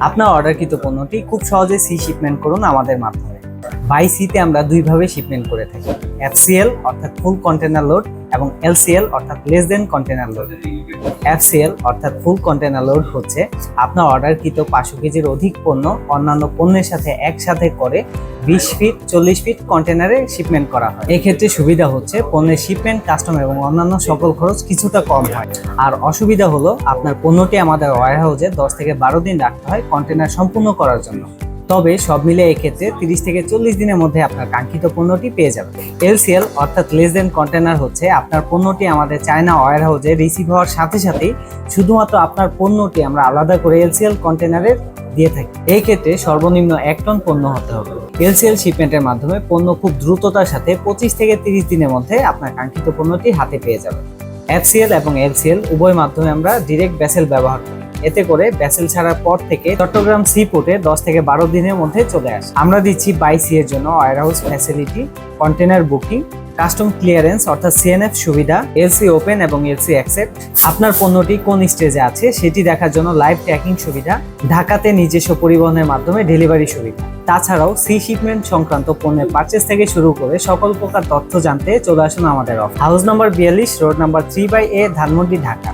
আপনার অর্ডারকৃত পণ্যটি খুব সহজে সি শিপমেন্ট করুন আমাদের মাধ্যমে। বাই সিতে আমরা দুইভাবে শিপমেন্ট করে থাকি। এফসিএল অর্থাৎ ফুল কন্টেনার লোড এবং এলসিএল অর্থাৎ less than container load FCL অর্থাৎ ফুল কন্টেনার লোড হচ্ছে আপনার অর্ডারকৃত পাঁচশো কেজির অধিক পণ্য অন্যান্য পণ্যের সাথে একসাথে করে বিশ ফিট চল্লিশ ফিট কন্টেনারে শিপমেন্ট করা হয়। এক্ষেত্রে সুবিধা হচ্ছে পণ্যের শিপমেন্ট কাস্টম এবং অন্যান্য সকল খরচ কিছুটা কম হয়। আর অসুবিধা হলো আপনার পণ্যটি আমাদের ওয়ারহাউসে দশ থেকে বারো দিন রাখতে হয় কন্টেনার সম্পূর্ণ করার জন্য। তবে সব মিলে এক্ষেত্রে তিরিশ থেকে চল্লিশ দিনের মধ্যে আপনার কাঙ্ক্ষিত পণ্যটি পেয়ে যাবেন। এলসিএল অর্থাৎ লেস দেন কন্টেনার হচ্ছে আপনার পণ্যটি আমাদের চায়না ওয়ার হাউসে রিসিভ হওয়ার সাথে সাথেই শুধুমাত্র আপনার পণ্যটি আমরা আলাদা করে এলসিএল কন্টেনারে দিয়ে থাকি। এই ক্ষেত্রে সর্বনিম্ন এক টন পণ্য হতে হবে। এলসিএল শিপমেন্টের মাধ্যমে পণ্য খুব দ্রুততার সাথে পঁচিশ থেকে তিরিশ দিনের মধ্যে আপনার কাঙ্ক্ষিত পণ্যটি হাতে পেয়ে যাবেন এফসিএল এবং এলসিএল উভয় মাধ্যমে আমরা ডিরেক্ট ব্যাসেল ব্যবহার করি। এতে করে ব্যাসেল ছাড়ার পর থেকে চট্টগ্রাম সি পোর্টে দশ থেকে বারো দিনের মধ্যে চলে আসে। আমরা দিচ্ছি বাই সি এর জন্য warehouse facility container booking custom clearance অর্থাৎ সিএনএফ সুবিধা এলসি ওপেন এবং এলসি অ্যাকসেপ্ট আপনার পণ্যটি কোন স্টেজে আছে সেটি দেখার জন্য লাইভ ট্র্যাকিং সুবিধা, ঢাকাতে নিজস্ব পরিবহনের মাধ্যমে ডেলিভারি সুবিধা। তাছাড়াও সি শিপমেন্ট সংক্রান্ত পণ্যের পারচেস থেকে শুরু করে সকল প্রকার তথ্য জানতে চলে আসুন আমাদের অফিস হাউস নাম্বার বিয়াল্লিশ road number three by A Dhanmondi, Dhaka.